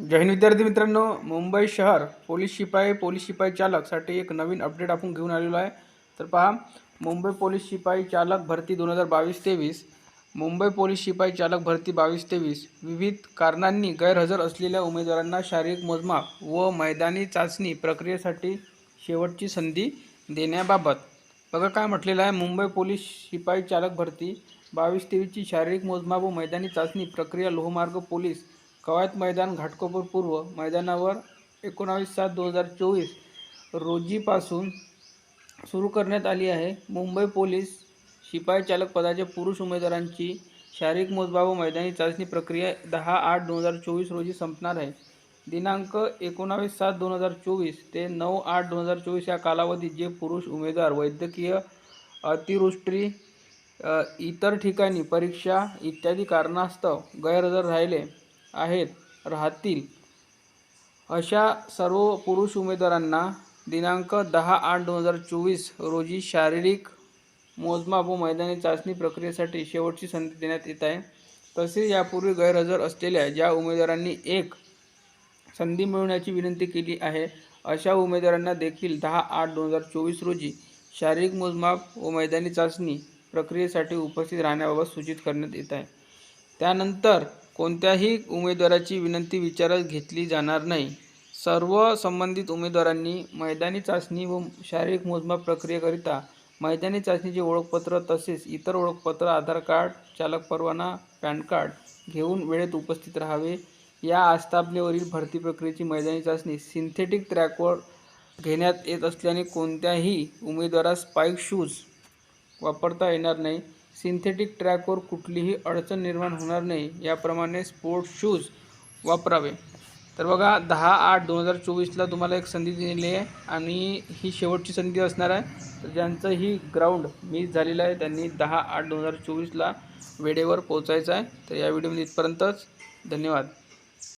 जैन विद्यार्थी मित्रांनो मुंबई शहर पोलीस शिपाई पोलीस शिपाई चालकसाठी एक नवीन अपडेट आपण घेऊन आलेलो आहे. तर पहा मुंबई पोलीस शिपाई चालक भरती दोन हजार बावीस तेवीस मुंबई पोलीस शिपाई चालक भरती बावीस तेवीस विविध कारणांनी गैरहजर असलेल्या उमेदवारांना शारीरिक मोजमाप व मैदानी चाचणी प्रक्रियेसाठी शेवटची संधी देण्याबाबत. बघा काय म्हटलेलं आहे मुंबई पोलीस शिपाई चालक भरती बावीस तेवीसची शारीरिक मोजमाप व मैदानी चाचणी प्रक्रिया लोहमार्ग पोलीस कवायत मैदान घाटकोपर पूर्व मैदानावर एकोणावीस सात दोन हजार चोवीस रोजीपासून सुरू करण्यात आली आहे. मुंबई पोलीस शिपाई चालक पदाच्या पुरुष उमेदवारांची शारीरिक मोजमाप व मैदानी चाचणी प्रक्रिया दहा आठ दोन हजार चोवीस रोजी संपणार आहे. दिनांक एकोणावीस सात दोन हजार चोवीस ते नऊ आठ दोन हजार चोवीस या कालावधीत जे पुरुष उमेदवार वैद्यकीय अतिवृष्टी इतर ठिकाणी परीक्षा इत्यादी कारणास्तव गैरहजर राहिले. आहेत राहतील. अशा सर्व पुरुष उमेदवारांना दिनांक दहा आठ दोन हजार चोवीस रोजी शारीरिक मोजमाप व मैदानी चाचणी प्रक्रियेसाठी शेवटची संधी देण्यात येत आहे. तसेच यापूर्वी गैरहजर असलेल्या ज्या उमेदवारांनी एक संधी मिळवण्याची विनंती केली आहे अशा उमेदवारांना देखील दहा आठ दोन हजार चोवीस रोजी शारीरिक मोजमाप व मैदानी चाचणी प्रक्रियेसाठी उपस्थित राहण्याबाबत सूचित करण्यात येत आहे. त्यानंतर कोणत्याही उमेदवाराची विनंती विचारात घेतली जाणार नाही. सर्व संबंधित उमेदवारांनी मैदानी चाचणी व शारीरिक मोजमाप प्रक्रियेकरिता मैदानी चाचणीचे ओळखपत्र तसेच इतर ओळखपत्र आधार कार्ड चालक परवाना पॅन कार्ड घेऊन वेळेत उपस्थित राहावे. या आस्थापनेवरील भरती प्रक्रियेची मैदानी चाचणी सिंथेटिक ट्रॅकवर घेण्यात येत असल्याने कोणत्याही उमेदवारास स्पाईक शूज वापरता येणार नाही. सिंथेटिक ट्रॅकवर कुठलीही अडचण निर्माण होणार नाही याप्रमाणे स्पोर्ट्स शूज वापरावे. तर बघा दहा आठ दोन हजार चोवीसला तुम्हाला एक संधी दिलेली आहे आणि ही शेवटची संधी असणार आहे. तर ज्यांचं ही ग्राउंड मिस झालेलं आहे त्यांनी दहा आठ दोन हजार चोवीसला वेळेवर पोहोचायचं आहे. तर या व्हिडिओमध्ये इथपर्यंतच. धन्यवाद.